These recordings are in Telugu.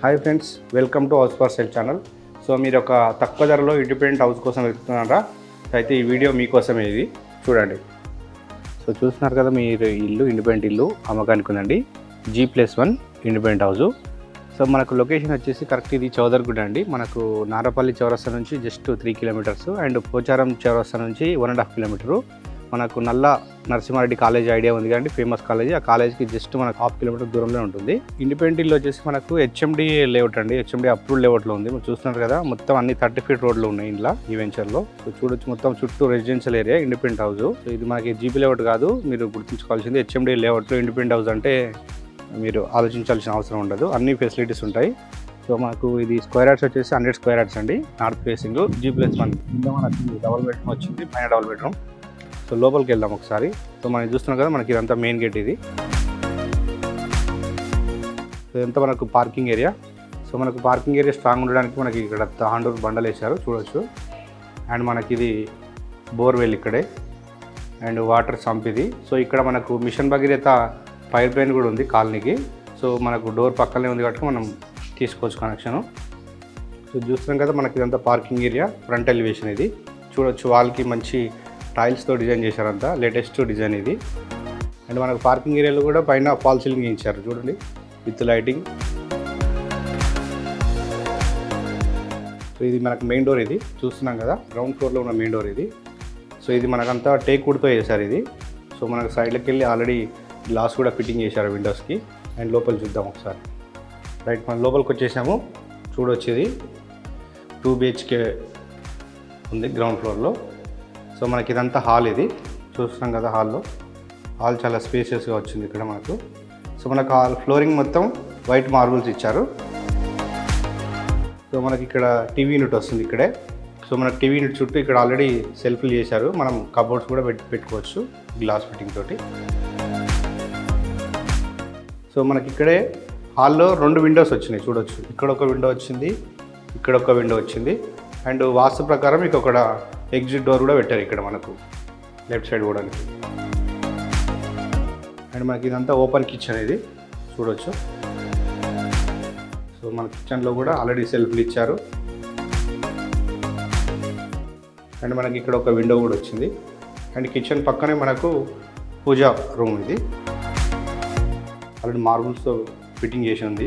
Hi friends welcome to house for sale channel so మీరు ఒక తక్కువ ధరలో ఇండిపెండెంట్ హౌస్ కోసం వెళ్తున్నారా అయితే ఈ వీడియో మీకోసమే ఇది. చూడండి. సో చూస్తున్నారు కదా మీరు ఇల్లు ఇండిపెండెంట్ ఇల్లు అమ్మకానికి ఉందండి. G plus one independent house so మనకు లొకేషన్ వచ్చేసి కరెక్ట్ ఇది చౌదర్గుడ్ అండి. మనకు నారపల్లి చౌరస్తా నుంచి just three kilometres and Pocharam చౌరస్తా నుంచి వన్ అండ్ హాఫ్ కిలోమీటరు మనకు నల్ల నరసింహారెడ్డి కాలేజ్ ఐడియా ఉంది కానీ ఫేమస్ కాలేజ్. ఆ కాలేజ్కి జస్ట్ మనకు హాఫ్ కిలోమీటర్ దూరంలో ఉంటుంది. ఇండిపెండెంట్లో వచ్చేసి మనకు హెచ్ఎండి లేఅవుట్ అండి. హెచ్ఎండి అప్రూవ్ లేఅవుట్లో ఉంది. మీరు చూస్తున్నారు కదా మొత్తం అన్ని థర్టీ ఫీట్ రోడ్లు ఉన్నాయి ఇంట్లో ఈ వెంచర్లో సో చూడొచ్చు మొత్తం చుట్టూ residential area independent house so ఇది మనకి జీబీ లేఅవుట్ కాదు మీరు గుర్తుంచుకోవాల్సింది హెచ్ఎండి లేఅవుట్లో ఇండిపెండెంట్ హౌస్ అంటే మీరు ఆలోచించాల్సిన అవసరం ఉండదు. అన్ని ఫెసిలిటీస్ ఉంటాయి. సో మాకు ఇది స్క్వేర్ యార్డ్స్ వచ్చేసి హండ్రెడ్ స్క్వేర్ యార్డ్స్ అండి. North facing G plus one కింద మనకి డబల్ బెడ్రూమ్ వచ్చింది పైన డబల్ బెడ్రూమ్ సో లోపలికి వెళ్దాం ఒకసారి. సో మనం చూస్తున్నాం కదా మనకి ఇదంతా మెయిన్ గేట్ ఇది. సో ఇదంతా మనకు పార్కింగ్ ఏరియా సో మనకు పార్కింగ్ ఏరియా స్ట్రాంగ్ ఉండడానికి మనకి ఇక్కడ తాండూరు బండలు వేశారు చూడొచ్చు. అండ్ మనకి ఇది బోర్వెల్ ఇక్కడే. అండ్ వాటర్ సంప్ ఇది. సో ఇక్కడ మనకు మిషన్ భగీరథ పైప్ లైన్ కూడా ఉంది కాలనీకి. సో మనకు డోర్ పక్కనే ఉంది కాబట్టి మనం తీసుకోవచ్చు కనెక్షను సో చూస్తున్నాం కదా మనకి ఇదంతా పార్కింగ్ ఏరియా ఫ్రంట్ ఎలివేషన్ ఇది. చూడొచ్చు వాళ్ళకి మంచి టైల్స్తో డిజైన్ చేశారంతా లేటెస్ట్ డిజైన్ ఇది. అండ్ మనకు పార్కింగ్ ఏరియాలో కూడా పైన ఫాల్ సీలింగ్ ఇచ్చారు చూడండి విత్ లైటింగ్. సో ఇది మనకు మెయిన్ డోర్ ఇది చూస్తున్నాం కదా గ్రౌండ్ ఫ్లోర్లో ఉన్న మెయిన్ డోర్ ఇది. సో ఇది మనకంతా టేక్ వుడ్తో చేశారు ఇది. సో మనకు సైడ్లోకి వెళ్ళి ఆల్రెడీ గ్లాస్ కూడా ఫిట్టింగ్ చేశారు విండోస్కి. అండ్ లోపల చూద్దాం ఒకసారి. రైట్ మనం లోపలికి వచ్చేసాము చూడొచ్చేది. టూ బిహెచ్కే ఉంది గ్రౌండ్ ఫ్లోర్లో. సో మనకి ఇదంతా హాల్ ఇది. చూస్తున్నాం కదా హాల్లో. హాల్ చాలా స్పేషియస్గా వచ్చింది ఇక్కడ మనకు. సో మనకు హాల్ ఫ్లోరింగ్ మొత్తం వైట్ మార్బుల్స్ ఇచ్చారు. సో మనకి ఇక్కడ టీవీ యూనిట్ వస్తుంది ఇక్కడే. సో మనకి టీవీ యూనిట్ చుట్టూ ఇక్కడ ఆల్రెడీ సెల్ఫ్లు చేశారు. మనం కబోర్డ్స్ కూడా పెట్టి పెట్టుకోవచ్చు గ్లాస్ ఫిట్టింగ్ తోటి. సో మనకి ఇక్కడే హాల్లో రెండు విండోస్ వచ్చినాయి చూడొచ్చు. ఇక్కడ ఒక విండో వచ్చింది ఇక్కడ ఒక విండో వచ్చింది. అండ్ వాస్తు ప్రకారం మీకు ఒక ఎగ్జిట్ డోర్ కూడా పెట్టారు ఇక్కడ మనకు. లెఫ్ట్ సైడ్ కూడా అండ్ మనకి ఇదంతా ఓపెన్ కిచెన్ ఇది. చూడొచ్చు. సో మన కిచెన్లో కూడా ఆల్రెడీ సెల్ఫ్లు ఇచ్చారు. అండ్ మనకి ఇక్కడ ఒక విండో కూడా వచ్చింది. అండ్ కిచెన్ పక్కనే మనకు పూజా రూమ్ ఇది ఆల్రెడీ మార్బుల్స్తో ఫిట్టింగ్ చేసి ఉంది.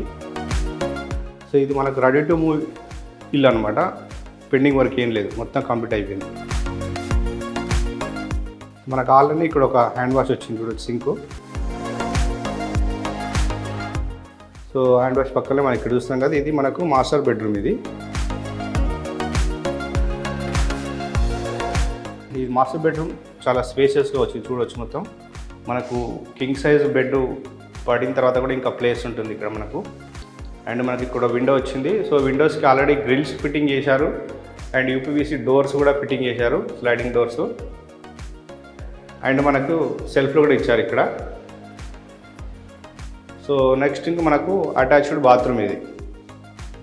సో ఇది మనకు రెడీ టు మూవ్ ఇల్లు అనమాట పెండింగ్ వర్క్ ఏం లేదు. మొత్తం కంప్లీట్ అయిపోయింది. మనకు ఆల్రెడీ ఇక్కడ ఒక హ్యాండ్ వాష్ వచ్చింది చూడొచ్చు సింక్. సో హ్యాండ్ వాష్ పక్కనే మనం ఇక్కడ చూస్తున్నాం కదా ఇది మనకు మాస్టర్ బెడ్రూమ్ ఇది. ఈ మాస్టర్ బెడ్రూమ్ చాలా స్పేషియస్గా వచ్చింది చూడవచ్చు మొత్తం. మనకు కింగ్ సైజ్ బెడ్ పడిన తర్వాత కూడా ఇంకా ప్లేస్ ఉంటుంది ఇక్కడ మనకు. అండ్ మనకి ఇక్కడ విండో వచ్చింది. సో విండోస్కి ఆల్రెడీ గ్రిల్స్ ఫిట్టింగ్ చేశారు. అండ్ యూపీవీసీ డోర్స్ కూడా ఫిట్టింగ్ చేశారు స్లైడింగ్ డోర్స్ అండ్ మనకు సెల్ఫ్లు కూడా ఇచ్చారు ఇక్కడ. సో నెక్స్ట్ ఇంకా మనకు అటాచ్డ్ బాత్రూమ్ ఇది.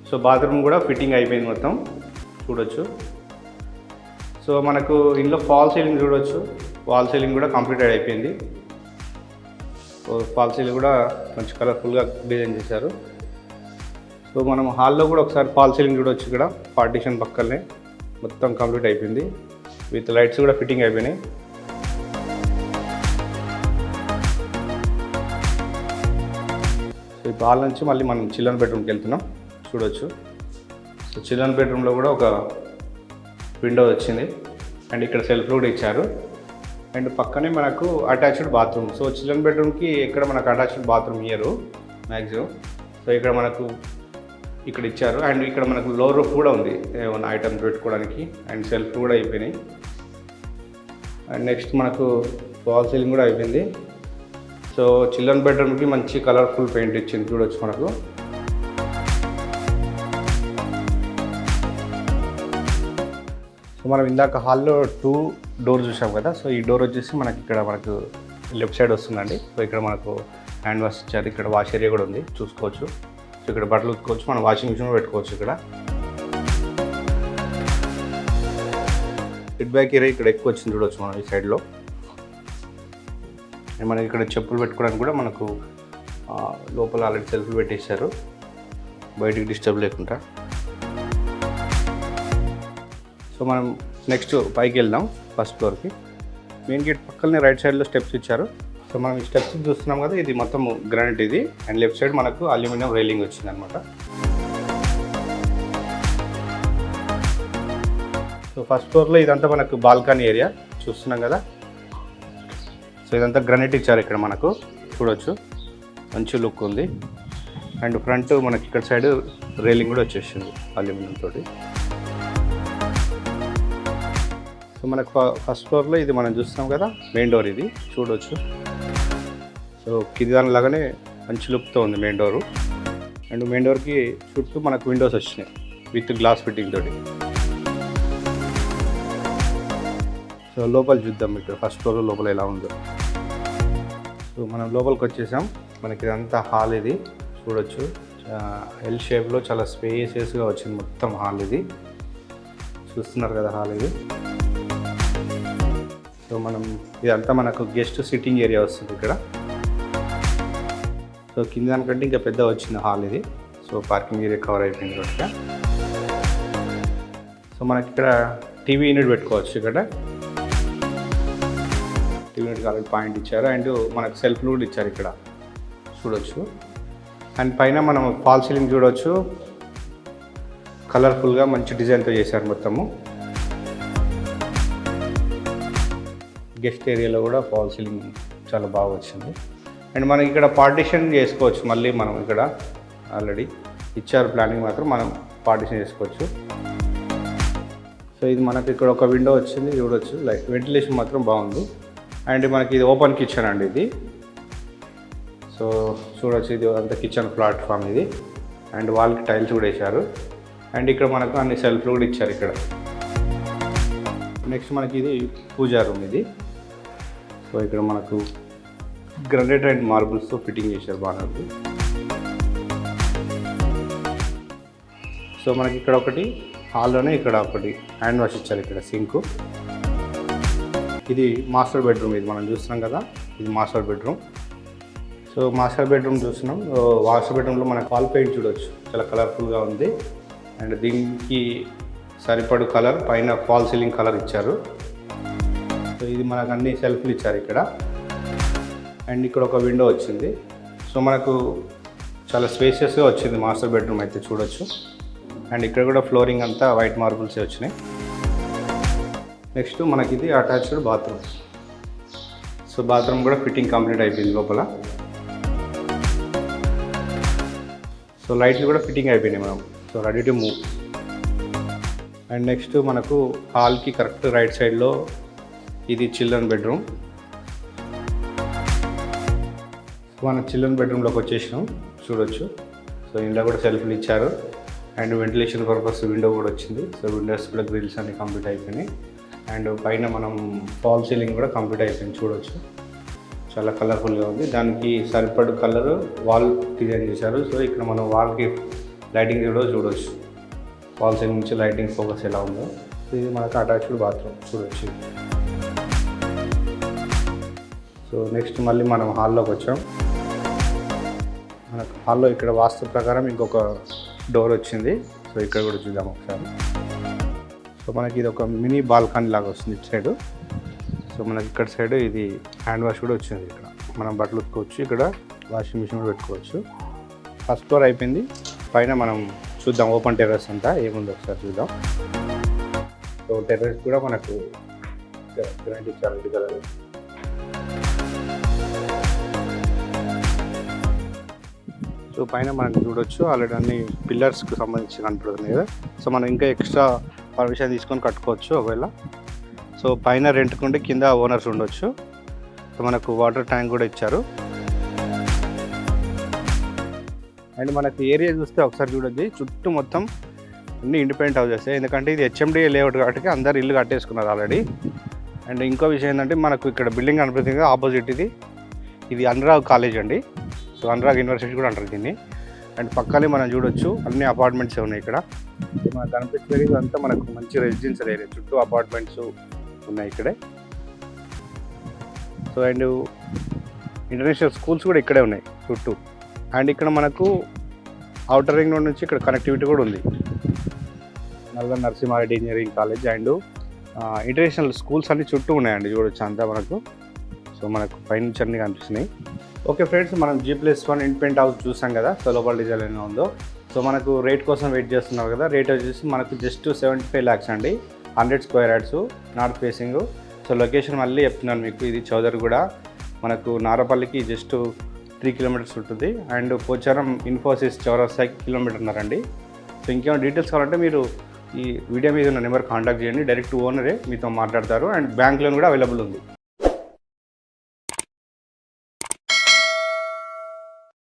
సో బాత్రూమ్ కూడా ఫిట్టింగ్ అయిపోయింది మొత్తం. చూడొచ్చు. సో మనకు ఇందులో ఫాల్ సీలింగ్ చూడొచ్చు. ఫాల్ సీలింగ్ కూడా కంప్లీటెడ్ అయిపోయింది. సో ఫాల్ సీలింగ్ కూడా మంచి కలర్ఫుల్గా డిజైన్ చేశారు. సో మనం హాల్లో కూడా ఒకసారి ఫాల్ సీలింగ్ చూడొచ్చు ఇక్కడ పార్టీషన్ పక్కనే. మొత్తం కంప్లీట్ అయిపోయింది. విత్ లైట్స్ కూడా ఫిట్టింగ్ అయిపోయినాయి. సో ఈ హాల్ నుంచి మళ్ళీ మనం చిల్డ్రన్ బెడ్రూమ్కి వెళ్తున్నాం. చూడొచ్చు. సో చిల్డ్రన్ బెడ్రూమ్లో కూడా ఒక విండో వచ్చింది. అండ్ ఇక్కడ సెల్ఫ్ కూడా ఇచ్చారు. అండ్ పక్కనే మనకు అటాచ్డ్ బాత్రూమ్. సో చిల్డ్రన్ బెడ్రూమ్కి ఇక్కడ మనకు అటాచ్డ్ బాత్రూమ్ ఇయ్యరు మ్యాక్సిమం సో ఇక్కడ మనకు ఇక్కడ ఇచ్చారు. అండ్ ఇక్కడ మనకు లో రూఫ్ కూడా ఉంది. ఏమైనా ఐటమ్స్ పెట్టుకోవడానికి. అండ్ సెల్ఫ్ కూడా అయిపోయినాయి. అండ్ నెక్స్ట్ మనకు వాల్ సీలింగ్ కూడా అయిపోయింది. సో చిల్డ్రన్ బెడ్రూమ్కి మంచి కలర్ఫుల్ పెయింట్ ఇచ్చింది చూడొచ్చు మనకు. సో మనం ఇందాక హాల్లో టూ డోర్ చూసాం కదా. సో ఈ డోర్ వచ్చేసి మనకి ఇక్కడ మనకు లెఫ్ట్ సైడ్ వస్తుందండి. సో ఇక్కడ మనకు హ్యాండ్ వాష్ ఇచ్చారు. ఇక్కడ వాష్ ఏరియా కూడా ఉంది. చూసుకోవచ్చు. సో ఇక్కడ బట్టలు ఉతుకోవచ్చు మనం వాషింగ్ మిషన్ పెట్టుకోవచ్చు ఇక్కడ. ఫిడ్ బ్యాక్ ఏరియా ఇక్కడ ఎక్కువ వచ్చింది చూడవచ్చు మనం ఈ సైడ్లో మనకి ఇక్కడ చెప్పులు పెట్టుకోవడానికి కూడా మనకు లోపల ఆల్రెడీ సెల్ఫ్లు పెట్టేశారు. బయటికి డిస్టర్బ్ లేకుండా. సో మనం నెక్స్ట్ పైకి వెళ్దాం ఫస్ట్ ఫ్లోర్కి మెయిన్ గేట్ పక్కనే రైట్ సైడ్లో స్టెప్స్ ఇచ్చారు. సో మనం ఈ స్టెప్స్ చూస్తున్నాం కదా ఇది మొత్తం గ్రానైట్ ఇది. అండ్ లెఫ్ట్ సైడ్ మనకు అల్యూమినియం రైలింగ్ వచ్చింది అనమాట సో ఫస్ట్ ఫ్లోర్లో ఇదంతా మనకు బాల్కనీ ఏరియా చూస్తున్నాం కదా. సో ఇదంతా గ్రానైట్ ఇచ్చారు ఇక్కడ మనకు. చూడొచ్చు. మంచి లుక్ ఉంది. అండ్ ఫ్రంట్ మనకి ఇక్కడ సైడ్ రైలింగ్ కూడా వచ్చేసింది అల్యూమినియం తోటి. సో మనకు ఫస్ట్ ఫ్లోర్లో ఇది మనం చూస్తున్నాం కదా మెయిన్ డోర్ ఇది. చూడొచ్చు. కింది దానిలాగానే మంచి లుక్తో ఉంది మెయిన్ డోరు అండ్ మెయిన్ డోర్కి చుట్టూ మనకు విండోస్ వచ్చినాయి విత్ గ్లాస్ ఫిట్టింగ్ తోటి. సో లోపల చూద్దాం ఇక్కడ ఫస్ట్ ఫ్లోర్ లోపల ఎలా ఉందో. సో మనం లోపలికి వచ్చేసాం. మనకి ఇదంతా హాల్ ఇది. చూడొచ్చు. ఎల్ షేప్లో చాలా స్పేసియస్గా వచ్చింది మొత్తం హాల్ ఇది. చూస్తున్నారు కదా హాల్ ఇది. సో మనం ఇదంతా మనకు గెస్ట్ సిట్టింగ్ ఏరియా వస్తుంది ఇక్కడ. సో కింద దానికంటే ఇంకా పెద్ద వచ్చింది హాల్ ఇది. సో పార్కింగ్ ఏరియా కవర్ అయిపోయింది కాబట్టి సో మనకి ఇక్కడ టీవీ యూనిట్ పెట్టుకోవచ్చు ఇక్కడ. టీవీ యూనిట్ కాలేజ్ పాయింట్ ఇచ్చారు. అండ్ మనకు సెల్ఫ్ కూడా ఇచ్చారు ఇక్కడ. చూడొచ్చు. అండ్ పైన మనం ఫాల్ సీలింగ్ చూడొచ్చు. కలర్ఫుల్గా మంచి డిజైన్తో చేశారు మొత్తము. గెస్ట్ ఏరియాలో కూడా ఫాల్ సీలింగ్ చాలా బాగా వచ్చింది. అండ్ మనకి ఇక్కడ పార్టిషన్ చేసుకోవచ్చు. మళ్ళీ మనం ఇక్కడ ఆల్రెడీ ఇచ్చారు ప్లానింగ్ మాత్రం మనం పార్టిషన్ చేసుకోవచ్చు. సో ఇది మనకి ఇక్కడ ఒక విండో వచ్చింది. చూడొచ్చు. లైక్ వెంటిలేషన్ మాత్రం బాగుంది. అండ్ మనకి ఇది ఓపెన్ కిచెన్ అండి ఇది. సో చూడొచ్చు. ఇది అంత కిచెన్ ప్లాట్ఫామ్ ఇది. అండ్ వాళ్ళకి టైల్స్ కూడా వేశారు. అండ్ ఇక్కడ మనకు అన్ని సెల్ఫ్లు కూడా ఇచ్చారు ఇక్కడ. నెక్స్ట్ మనకి ఇది పూజా రూమ్ ఇది. సో ఇక్కడ మనకు గ్రనైట్ అండ్ మార్బుల్స్తో ఫిట్టింగ్ చేశారు బాగా సో మనకి ఇక్కడ ఒకటి హాల్లోనే ఇక్కడ ఒకటి హ్యాండ్ వాష్ ఇచ్చారు ఇక్కడ సింక్. ఇది మాస్టర్ బెడ్రూమ్ ఇది మనం చూస్తున్నాం కదా ఇది master bedroom. So master bedroom చూస్తున్నాం. మాస్టర్ బెడ్రూమ్లో మనకు వాల్ పెయింట్ చూడొచ్చు. చాలా కలర్ఫుల్గా ఉంది. అండ్ దీనికి సరిపడు కలర్ పైన ఫాల్ సీలింగ్ కలర్ ఇచ్చారు. సో ఇది మనకు అన్ని సెల్ఫ్లు ఇచ్చారు ఇక్కడ. అండ్ ఇక్కడ ఒక విండో వచ్చింది. సో మనకు చాలా స్పేషియస్గా వచ్చింది మాస్టర్ బెడ్రూమ్ అయితే చూడొచ్చు. అండ్ ఇక్కడ కూడా ఫ్లోరింగ్ అంతా వైట్ మార్బుల్సే వచ్చినాయి. నెక్స్ట్ మనకి ఇది అటాచ్డ్ బాత్రూమ్. సో బాత్రూమ్ కూడా ఫిట్టింగ్ కంప్లీట్ అయిపోయింది లోపల. సో లైట్లు కూడా ఫిట్టింగ్ అయిపోయినాయి మనం so ready to move. And next మనకు హాల్కి కరెక్ట్ రైట్ సైడ్లో ఇది చిల్డ్రన్ బెడ్రూమ్. మన చిల్డ్రన్ బెడ్రూమ్లోకి వచ్చేసినాం. చూడొచ్చు. సో ఇంట్లో కూడా సెల్ఫ్లు ఇచ్చారు. అండ్ వెంటిలేషన్ పర్పస్ విండో కూడా వచ్చింది. సో విండోస్ కూడా గ్రిల్స్ అన్ని కంప్లీట్ అయిపోయినాయి. అండ్ పైన మనం ఫాల్ సీలింగ్ కూడా కంప్లీట్ అయిపోయింది. చూడొచ్చు. చాలా కలర్ఫుల్గా ఉంది. దానికి సరిపడు కలర్ వాల్ డిజైన్ చేశారు. సో ఇక్కడ మనం వాల్కి లైటింగ్ కూడా చూడొచ్చు. వాల్ సీలింగ్ నుంచి లైటింగ్ ఫోకస్ ఎలా ఉందో. ఇది మనకు అటాచ్డ్ బాత్రూమ్. చూడొచ్చు. సో నెక్స్ట్ మళ్ళీ మనం హాల్లోకి వచ్చాం. మనకు హాల్లో ఇక్కడ వాస్తు ప్రకారం ఇంకొక డోర్ వచ్చింది. సో ఇక్కడ కూడా చూద్దాం ఒకసారి. సో మనకి ఇది ఒక మినీ బాల్కనీ లాగా వస్తుంది ఇటు సైడ్. సో మనకి ఇక్కడ సైడ్ ఇది హ్యాండ్ వాష్ కూడా వచ్చింది ఇక్కడ. మనం బట్టలు ఉతుకోవచ్చు ఇక్కడ వాషింగ్ మిషన్ కూడా పెట్టుకోవచ్చు. ఫస్ట్ ఫ్లోర్ అయిపోయింది. పైన మనం చూద్దాం ఓపెన్ టెర్రస్ అంతా. ఏముందో ఒకసారి చూద్దాం. సో టెర్రస్ కూడా మనకు గ్రాండ్ ఇచ్చారు కలర్. సో పైన మనం చూడొచ్చు. ఆల్రెడీ అన్ని పిల్లర్స్కి సంబంధించి కనపడుతుంది కదా. సో మనం ఇంకా ఎక్స్ట్రా పర్మిషన్ తీసుకొని కట్టుకోవచ్చు ఒకవేళ. సో పైన రెంట్కుంటే కింద ఓనర్స్ ఉండొచ్చు. సో మనకు వాటర్ ట్యాంక్ కూడా ఇచ్చారు. అండ్ మనకి ఏరియా చూస్తే ఒకసారి చూడొద్ది చుట్టూ మొత్తం అన్ని ఇండిపెండెంట్ హౌసెస్ ఎందుకంటే ఇది హెచ్ఎండి లేఅవుట్ కాబట్టి అందరు ఇల్లు కట్టేసుకున్నారు ఆల్రెడీ. అండ్ ఇంకో విషయం ఏంటంటే మనకు ఇక్కడ బిల్డింగ్ కనిపిస్తుంది ఆపోజిట్ ఇది. ఇది అనురాగ్ కాలేజ్ అండి. సో అనురాగ్ యూనివర్సిటీ కూడా అంటారు దీన్ని. అండ్ పక్కనే మనం చూడొచ్చు. అన్ని అపార్ట్మెంట్స్ ఉన్నాయి ఇక్కడ. మనకు కనిపించేది అంతా మనకు మంచి రెసిడెన్షియల్ ఏరియా చుట్టూ అపార్ట్మెంట్స్ ఉన్నాయి ఇక్కడే. సో అండ్ ఇంటర్నేషనల్ స్కూల్స్ కూడా ఇక్కడే ఉన్నాయి చుట్టూ. అండ్ ఇక్కడ మనకు అవుటర్ రింగ్ రోడ్ నుంచి ఇక్కడ కనెక్టివిటీ కూడా ఉంది. Nalgonda Narasimha Reddy engineering college and international schools అన్ని చుట్టూ ఉన్నాయండి. చూడొచ్చు అంతా మనకు. సో మనకు పైనుంచి అన్నీ కనిపిస్తున్నాయి. ఓకే ఫ్రెండ్స్ మనం G plus one independent house చూసాం కదా సో లోపల డిజైన్ ఎలా ఉందో. సో మనకు రేట్ కోసం వెయిట్ చేస్తున్నారు కదా రేట్ వచ్చేసి మనకు జస్ట్ సెవెంటీ ఫైవ్ ల్యాక్స్ అండి. Hundred square yards north facing so location మళ్ళీ చెప్తున్నాను మీకు ఇది చౌదరి కూడా మనకు నారపల్లికి జస్ట్ త్రీ కిలోమీటర్స్ ఉంటుంది. అండ్ పోచారం ఇన్ఫోసిస్ చౌరస్తాకి కిలోమీటర్ ఉన్నారండి సో ఇంకేమైనా డీటెయిల్స్ కావాలంటే మీరు ఈ వీడియో మీద ఉన్న నెంబర్ కాంటాక్ట్ చేయండి. డైరెక్ట్ ఓనరే మీతో మాట్లాడతారు. అండ్ బ్యాంక్ లోన్ కూడా అవైలబుల్ ఉంది.